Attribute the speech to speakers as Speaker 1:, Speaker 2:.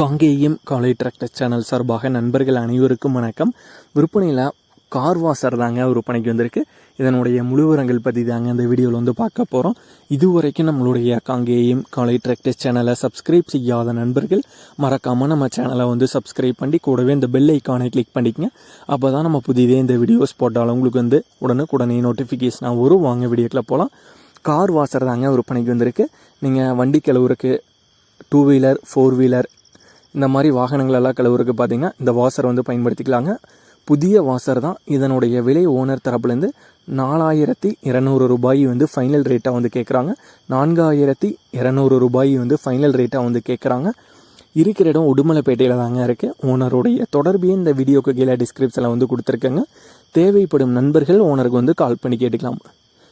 Speaker 1: காங்கேயம் காலை tractor channel சார்பாக நண்பர்கள் அனைவருக்கும் வணக்கம். விற்பனையில் கார் வாசர் தாங்க விற்பனைக்கு வந்திருக்கு. இதனுடைய முழுவரங்கள் பற்றி தாங்க இந்த வீடியோவில் வந்து பார்க்க போகிறோம் இதுவரைக்கும் நம்மளுடைய காங்கேயம் காலை டிராக்டர் சேனலை சப்ஸ்கிரைப் செய்யாத நண்பர்கள் மறக்காமல் நம்ம சேனலை வந்து சப்ஸ்கிரைப் பண்ணி கூடவே இந்த பெல் ஐக்கானை கிளிக் பண்ணிக்கங்க. அப்போ தான் நம்ம புதிதே இந்த வீடியோஸ் போட்டாலும் உங்களுக்கு வந்து உடனுக்குடனே நோட்டிஃபிகேஷனாக வரும் வாங்க வீடியோக்கில் போகலாம் கார் வாசர் தாங்க விற்பனைக்கு வந்திருக்கு. நீங்கள் வண்டி கழுவுறக்கு டூ வீலர் ஃபோர் வீலர் இந்த மாதிரி வாகனங்கள் எல்லாம் கழுவுறதுக்கு பார்த்தீங்கன்னா இந்த வாசர் வந்து பயன்படுத்திக்கலாங்க. புதிய வாசர் தான். இதனுடைய விலை ஓனர் தரப்புலேருந்து நாலாயிரத்தி இரநூறு ரூபாய் வந்து ஃபைனல் ரேட்டாக வந்து கேட்குறாங்க நான்காயிரத்தி இரநூறு ரூபாய் வந்து ஃபைனல் ரேட்டாக வந்து கேட்குறாங்க இருக்கிற இடம் உடுமலைப்பேட்டையில் தாங்க இருக்குது ஓனருடைய தொடர்பையும் இந்த வீடியோக்கு கீழே டிஸ்கிரிப்ஷனில் வந்து கொடுத்துருக்கேங்க. தேவைப்படும் நண்பர்கள் ஓனருக்கு வந்து கால் பண்ணி கேட்டுக்கலாம்.